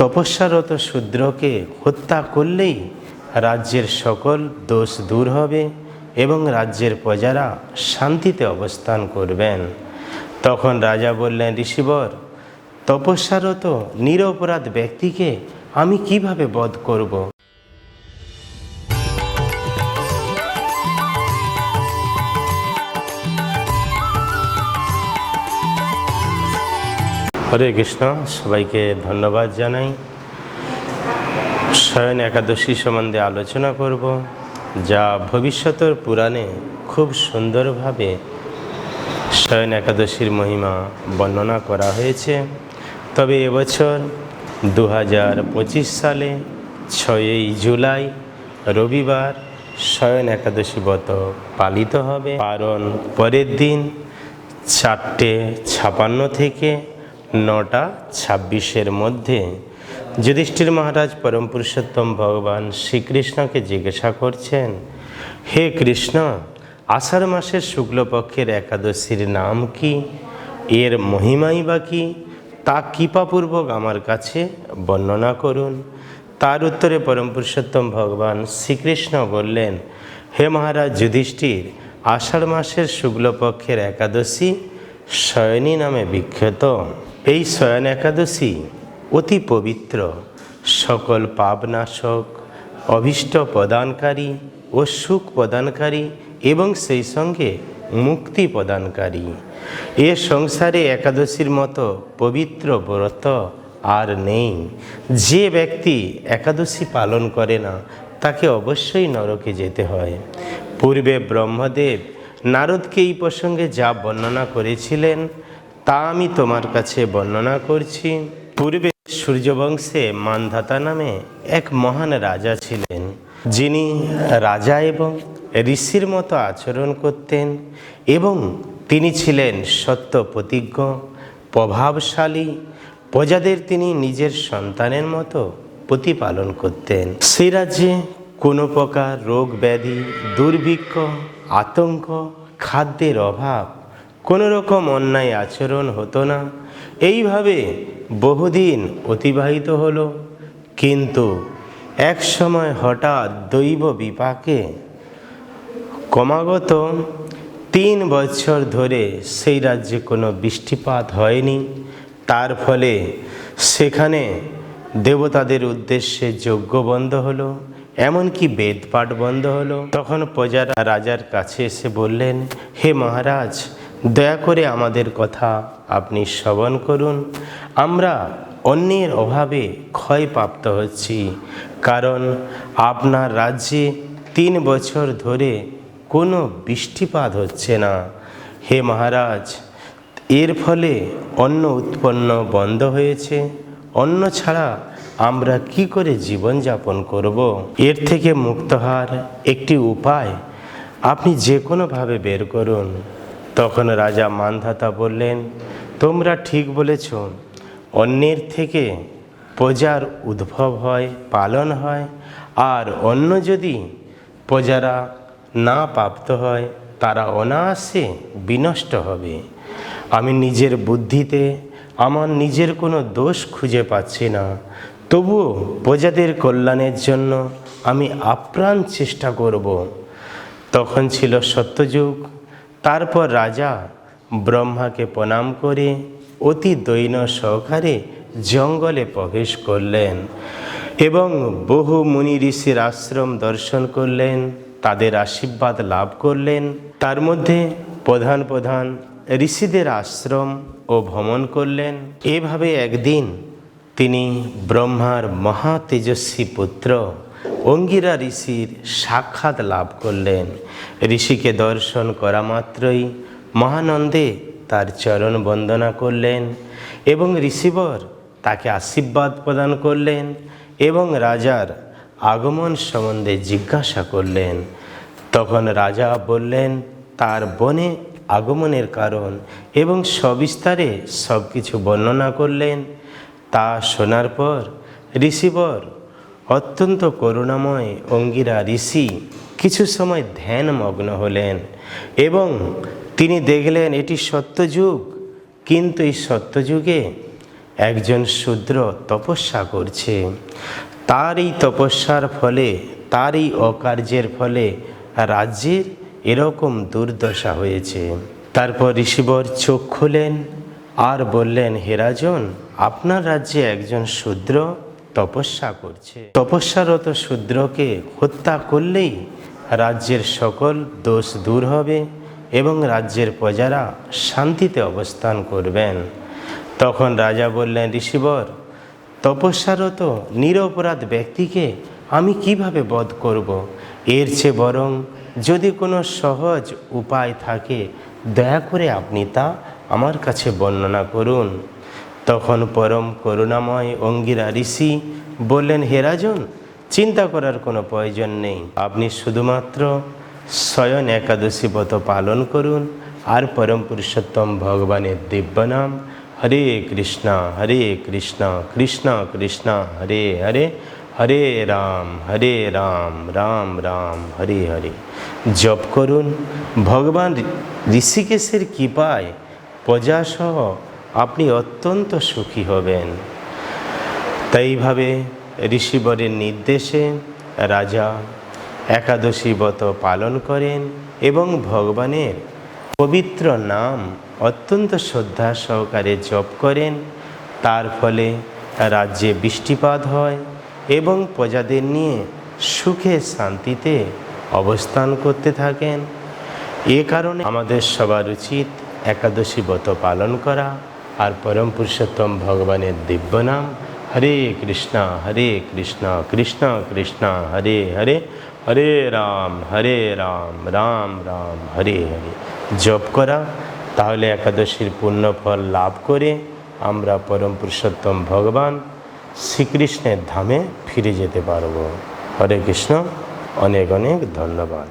তপস্যারত শূদ্রকে হত্যা করলেই রাজ্যের সকল দোষ দূর হবে এবং রাজ্যের প্রজারা শান্তিতে অবস্থান করবেন। তখন রাজা বললেন, ঋষিবর, তপস্যারত নিরপরাধ ব্যক্তিকে আমি কীভাবে বধ করব? হরে কৃষ্ণ, সবাইকে ধন্যবাদ জানাই। শয়ন একাদশী সম্বন্ধে আলোচনা করব, যা ভবিষ্যতের পুরাণে খুব সুন্দরভাবে শয়ন একাদশীর মহিমা বর্ণনা করা হয়েছে। তবে এবছর দু হাজার পঁচিশ সালে ছয়ই জুলাই রবিবার শয়ন একাদশী ব্রত পালিত হবে। কারণ পরের দিন চারটে ছাপান্ন থেকে নটা ছাব্বিশের মধ্যে। যুধিষ্ঠির মহারাজ পরম পুরুষোত্তম ভগবান শ্রীকৃষ্ণকে জিজ্ঞাসা করছেন, হে কৃষ্ণ, আষাঢ় মাসের শুক্লপক্ষের একাদশীর নাম কি? এর মহিমাই বা কি? তা কৃপাপূর্বক আমার কাছে বর্ণনা করুন। তার উত্তরে পরম পুরুষোত্তম ভগবান শ্রীকৃষ্ণ বললেন, হে মহারাজ যুধিষ্ঠির, আষাঢ় মাসের শুক্লপক্ষের একাদশী শয়নী নামে বিখ্যাত। এই শয়ন একাদশী অতি পবিত্র। সকল পাপনাশক, অভীষ্ট প্রদানকারী ও সুখ প্রদানকারী এবং সেই সঙ্গে মুক্তি প্রদানকারী। এ সংসারে একাদশীর মতো পবিত্র ব্রত আর নেই। যে ব্যক্তি একাদশী পালন করে না, তাকে অবশ্যই নরকে যেতে হয়। পূর্বে ব্রহ্মদেব নারদকে এই প্রসঙ্গে যা বর্ণনা করেছিলেন তা আমি তোমার কাছে বর্ণনা করছি। পূর্বে সূর্যবংশে মানধাতা নামে এক মহান রাজা ছিলেন, যিনি রাজা এবং ঋষির মতো আচরণ করতেন এবং তিনি ছিলেন সত্য প্রতিজ্ঞ, প্রভাবশালী। প্রজাদের তিনি নিজের সন্তানের মতো প্রতিপালন করতেন। সেই রাজ্যে কোনো প্রকার রোগ ব্যাধি, দুর্ভিক্ষ, আতঙ্ক, খাদ্যের অভাব কোনো রকম অন্যায় আচরণ হতো না। এইভাবে বহুদিন অতিবাহিত হলো। কিন্তু এক সময় হঠাৎ দৈব বিপাকে ক্রমাগত তিন বছর ধরে সেই রাজ্যে কোনো বৃষ্টিপাত হয়নি। তার ফলে সেখানে দেবতাদের উদ্দেশ্যে যজ্ঞ বন্ধ হলো, এমনকি বেদপাঠ বন্ধ হলো। তখন প্রজারা রাজার কাছে এসে বললেন, হে মহারাজ দয়া করে আমাদের কথা আপনি শ্রবণ করুন। আমরা অন্যের অভাবে ক্ষয়প্রাপ্ত হচ্ছি, কারণ আপনার রাজ্যে তিন বছর ধরে কোনো বৃষ্টিপাত হচ্ছে না। হে মহারাজ, এর ফলে অন্ন উৎপন্ন বন্ধ হয়েছে। অন্ন ছাড়া আমরা কি করে জীবনযাপন করব? এর থেকে মুক্ত হওয়ার একটি উপায় আপনি যে কোনোভাবে বের করুন। তখন রাজা মানধাতা বললেন, তোমরা ঠিক বলেছ, অন্যের থেকে প্রজার উদ্ভব হয়, পালন হয়, আর অন্য যদি প্রজারা না প্রাপ্ত হয়, তারা অনায়াসে বিনষ্ট হবে। আমি নিজের বুদ্ধিতে আমার নিজের কোনো দোষ খুঁজে পাচ্ছি না। তবুও প্রজাদের কল্যাণের জন্য আমি আপ্রাণ চেষ্টা করব। তখন ছিল সত্যযুগ। তারপর রাজা ব্রহ্মাকে প্রণাম করে অতি দৈন সহকারে জঙ্গলে প্রবেশ করলেন এবং বহু মুনি ঋষির আশ্রম দর্শন করলেন, তাদের আশীর্বাদ লাভ করলেন। তার মধ্যে প্রধান প্রধান ঋষিদের আশ্রম ও ভ্রমণ করলেন। এভাবে একদিন তিনি ব্রহ্মার মহা তেজস্বী পুত্র অঙ্গিরা ঋষির সাক্ষাৎ লাভ করলেন। ঋষিকে দর্শন করা মাত্রই মহানন্দে তার চরণ বন্দনা করলেন এবং ঋষিবর তাকে আশীর্বাদ প্রদান করলেন এবং রাজার আগমন সম্বন্ধে জিজ্ঞাসা করলেন। তখন রাজা বললেন, তার বনে আগমনের কারণ এবং সবিস্তারে সব কিছু বর্ণনা করলেন। তা শোনার পর ঋষিবর অত্যন্ত করুণাময় অঙ্গিরা ঋষি কিছু সময় ধ্যানমগ্ন হলেন এবং তিনি দেখলেন এটি সত্যযুগ, কিন্তু এই সত্যযুগে একজন শূদ্র তপস্যা করছে। তার এই তপস্যার ফলে তার এই অকার্যের ফলে রাজ্যের এরকম দুর্দশা হয়েছে। তারপর ঋষিবর চোখ খুলেন আর বললেন হেরাজন আপনার রাজ্যে একজন শূদ্র তপস্যা করছে। তপস্যারত শূদ্রকে হত্যা করলেই রাজ্যের সকল দোষ দূর হবে এবং রাজ্যের প্রজারা শান্তিতে অবস্থান করবেন। তখন রাজা বললেন, ঋষিবর, তপস্যারত নিরপরাধ ব্যক্তিকে আমি কীভাবে বধ করব? এর চেয়ে বরং যদি কোনো সহজ উপায় থাকে, দয়া করে আপনি তা আমার কাছে বর্ণনা করুন। তখন পরম করুণাময় অঙ্গিরা ঋষি বললেন হেরাজন চিন্তা করার কোনো প্রয়োজন নেই। আপনি শুধুমাত্র স্বয়ং একাদশী ব্রত পালন করুন আর পরম পুরুষোত্তম ভগবানের দিব্য নাম, হরে কৃষ্ণ হরে কৃষ্ণ কৃষ্ণ কৃষ্ণ, হরে হরে হরে রাম হরে রাম রাম রাম, হরে হরে। জপ করুন। ভগবান ঋষিকেশের কৃপায় প্রজাসহ আপনি অত্যন্ত সুখী হবেন। তাইভাবে ঋষিবরের নির্দেশে রাজা একাদশী ব্রত পালন করেন এবং ভগবানের পবিত্র নাম অত্যন্ত শ্রদ্ধা সহকারে জপ করেন। তার ফলে রাজ্যে বৃষ্টিপাত হয় এবং প্রজাদের নিয়ে সুখে শান্তিতে অবস্থান করতে থাকেন। এ কারণে আমাদের সবার উচিত একাদশী ব্রত পালন করা। আর পরম পুরুষোত্তম ভগবানের দিব্য নাম, হরে কৃষ্ণ হরে কৃষ্ণ কৃষ্ণ কৃষ্ণ, হরে হরে হরে রাম হরে রাম রাম রাম, হরে হরে। জপ করা, তাহলে একাদশীর পূর্ণ ফল লাভ করে আমরা পরম পুরুষোত্তম ভগবান শ্রীকৃষ্ণের ধামে ফিরে যেতে পারব। হরে কৃষ্ণ, অনেক অনেক ধন্যবাদ।